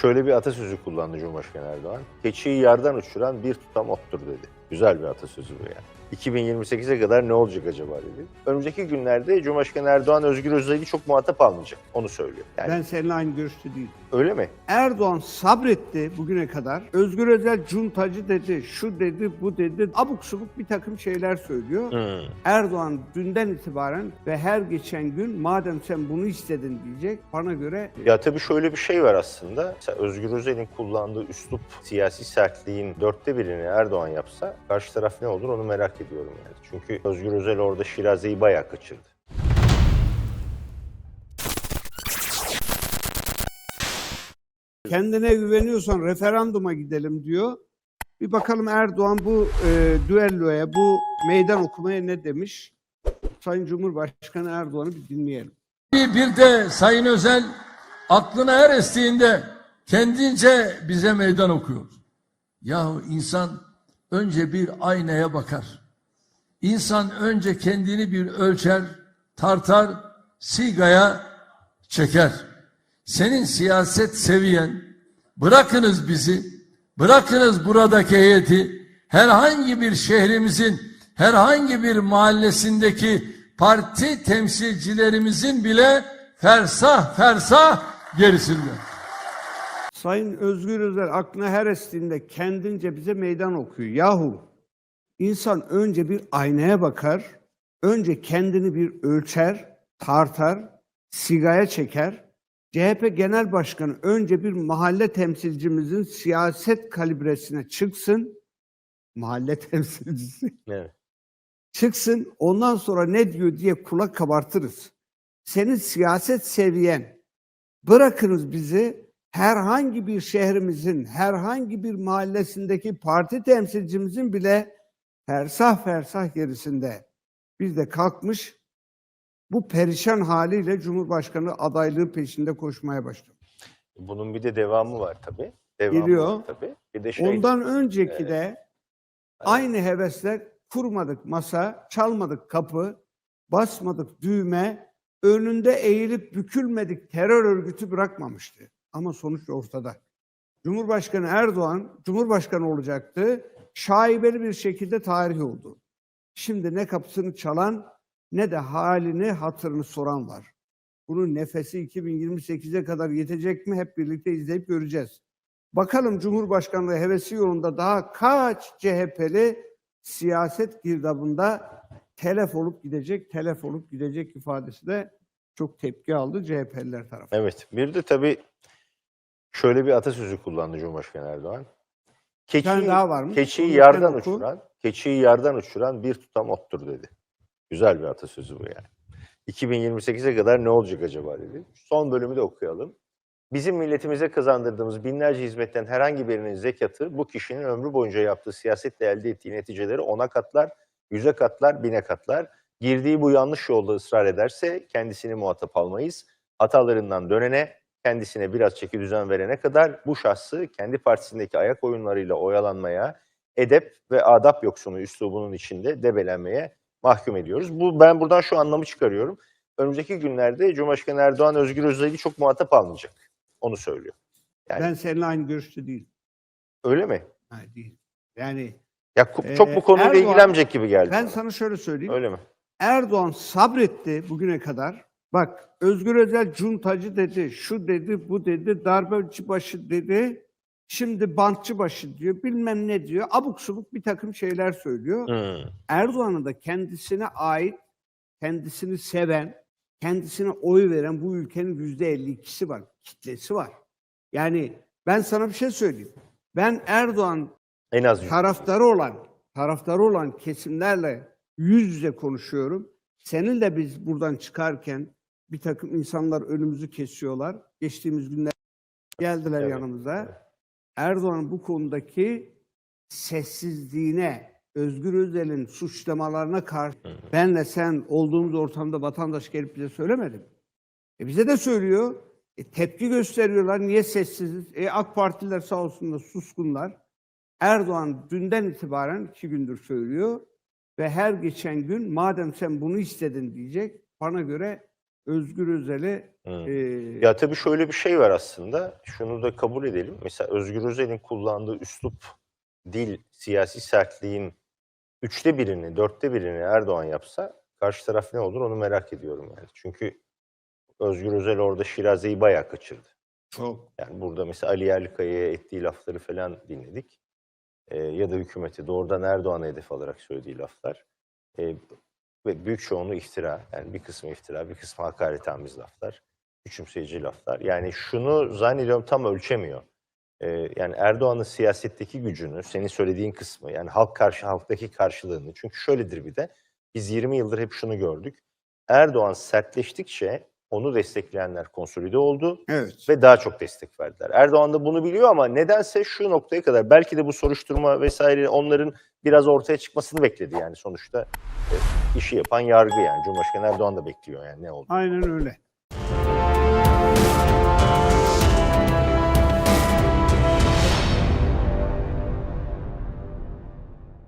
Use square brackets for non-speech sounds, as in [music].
Şöyle bir atasözü kullandı Cumhurbaşkanı Erdoğan. Keçiyi yardan uçuran bir tutam ottur dedi. Güzel bir atasözü bu yani. 2028'e kadar ne olacak acaba dedi. Önümüzdeki günlerde Cumhurbaşkanı Erdoğan Özgür Özel'i çok muhatap almayacak. Onu söylüyor. Yani Ben seninle aynı görüşte değilim. öyle mi? Erdoğan sabretti bugüne kadar. Özgür Özel cuntacı dedi, şu dedi, bu dedi. Abuk subuk bir takım şeyler söylüyor. Hmm. Erdoğan dünden itibaren ve her geçen gün madem sen bunu istedin diyecek bana göre Ya tabii şöyle bir şey var aslında. Mesela Özgür Özel'in kullandığı üslup siyasi sertliğin dörtte birini Erdoğan yapsa karşı taraf ne olur onu merak ediyorum yani. Çünkü Özgür Özel orada Şiraze'yi bayağı kaçırdı. kendine güveniyorsan referanduma gidelim diyor. Bir bakalım Erdoğan bu e, düelloya, bu meydan okumaya ne demiş? Sayın Cumhurbaşkanı Erdoğan'ı bir dinleyelim. Bir de Sayın Özel aklına her estiğinde kendince bize meydan okuyor. Yahu insan önce bir aynaya bakar. İnsan önce kendini bir ölçer, tartar, sigaya çeker. Senin siyaset seviyen, bırakınız bizi, bırakınız buradaki heyeti, herhangi bir şehrimizin, herhangi bir mahallesindeki parti temsilcilerimizin bile fersah fersah gerisinde. Sayın Özgür Özel aklına her estiğinde kendince bize meydan okuyor. Yahu insan önce bir aynaya bakar, önce kendini bir ölçer, tartar, sigaya çeker. CHP Genel Başkanı önce bir mahalle temsilcimizin siyaset kalibresine çıksın. Mahalle [laughs] temsilcisi Evet. çıksın ondan sonra ne diyor diye kulak kabartırız. Senin siyaset seviyen bırakınız bizi herhangi bir şehrimizin, herhangi bir mahallesindeki parti temsilcimizin bile fersah fersah gerisinde. Biz de kalkmış bu perişan haliyle Cumhurbaşkanı adaylığı peşinde koşmaya başladı. Bunun bir de devamı var tabii. Devamı Geliyor. var tabii. Bir de şey, Ondan önceki de aynı hevesler kurmadık masa, çalmadık kapı, basmadık düğme, önünde eğilip bükülmedik terör örgütü bırakmamıştı. Ama sonuç ortada. Cumhurbaşkanı Erdoğan Cumhurbaşkanı olacaktı. Şaibeli bir şekilde tarih oldu. Şimdi ne kapısını çalan ne de halini hatırını soran var. Bunun nefesi 2028'e kadar yetecek mi hep birlikte izleyip göreceğiz. Bakalım Cumhurbaşkanlığı hevesi yolunda daha kaç CHP'li siyaset girdabında telef olup gidecek, telef olup gidecek ifadesi de çok tepki aldı CHP'liler tarafından. Evet. Bir de tabii şöyle bir atasözü kullandı Cumhurbaşkanı Erdoğan. Tane Keçiyi, daha varmış. keçiyi Onu yardan sen oku. uçuran, keçiyi yardan uçuran bir tutam ottur dedi. Güzel bir atasözü bu yani. 2028'e kadar ne olacak acaba dedi. Son bölümü de okuyalım. Bizim milletimize kazandırdığımız binlerce hizmetten herhangi birinin zekatı bu kişinin ömrü boyunca yaptığı siyasetle elde ettiği neticeleri ona katlar, yüze katlar, bine katlar. Girdiği bu yanlış yolda ısrar ederse kendisini muhatap almayız. Hatalarından dönene, kendisine biraz çeki düzen verene kadar bu şahsı kendi partisindeki ayak oyunlarıyla oyalanmaya, edep ve adap yoksunu üslubunun içinde debelenmeye mahkum ediyoruz. Bu ben buradan şu anlamı çıkarıyorum. Önümüzdeki günlerde Cumhurbaşkanı Erdoğan Özgür Özel'i çok muhatap almayacak. Onu söylüyor. Yani Ben seninle aynı görüşte değilim. öyle mi? Hayır değil. Yani Ya çok bu Ee, konuyla Erdoğan- ilgilenmeyecek gibi geldi. ben bana. sana şöyle söyleyeyim. Öyle mi? Erdoğan sabretti bugüne kadar. Bak Özgür Özel cuntacı dedi, şu dedi, bu dedi, darbeci başı dedi. Şimdi bantçı başı diyor, bilmem ne diyor. Abuk subuk bir takım şeyler söylüyor. Hmm. Erdoğan'ın da kendisine ait, kendisini seven, kendisine oy veren bu ülkenin yüzde 52'si var, kitlesi var. Yani ben sana bir şey söyleyeyim. Ben Erdoğan En az taraftarı olan, taraftarı olan kesimlerle yüz yüze konuşuyorum. Seninle biz buradan çıkarken bir takım insanlar önümüzü kesiyorlar. Geçtiğimiz günler geldiler Evet, yanımıza. evet. Erdoğan'ın bu konudaki sessizliğine, Özgür Özel'in suçlamalarına karşı benle sen olduğumuz ortamda vatandaş gelip bize söylemedim. E bize de söylüyor. E tepki gösteriyorlar. Niye sessiziz? E AK Partililer sağ olsunlar suskunlar. Erdoğan dünden itibaren iki gündür söylüyor ve her geçen gün madem sen bunu istedin diyecek bana göre Özgür Özel'i Hı. e, Ya tabii şöyle bir şey var aslında. Şunu da kabul edelim. Mesela Özgür Özel'in kullandığı üslup, dil, siyasi sertliğin üçte birini, dörtte birini Erdoğan yapsa karşı taraf ne olur onu merak ediyorum yani. Çünkü Özgür Özel orada Şiraze'yi bayağı kaçırdı. çok Yani burada mesela Ali Yerlikaya'ya ettiği lafları falan dinledik. Ee, ya da hükümeti doğrudan Erdoğan'a hedef alarak söylediği laflar. Ee, ve büyük çoğunluğu iftira. Yani bir kısmı iftira, bir kısmı hakaretamiz laflar. Küçümseyici laflar. Yani şunu zannediyorum tam ölçemiyor. Ee, yani Erdoğan'ın siyasetteki gücünü, senin söylediğin kısmı, yani halk karşı halktaki karşılığını. Çünkü şöyledir bir de, biz 20 yıldır hep şunu gördük. Erdoğan sertleştikçe onu destekleyenler konsolide oldu evet. ve daha çok destek verdiler. Erdoğan da bunu biliyor ama nedense şu noktaya kadar belki de bu soruşturma vesaire onların biraz ortaya çıkmasını bekledi yani sonuçta e, işi yapan yargı yani Cumhurbaşkanı Erdoğan da bekliyor yani ne oldu. Aynen öyle.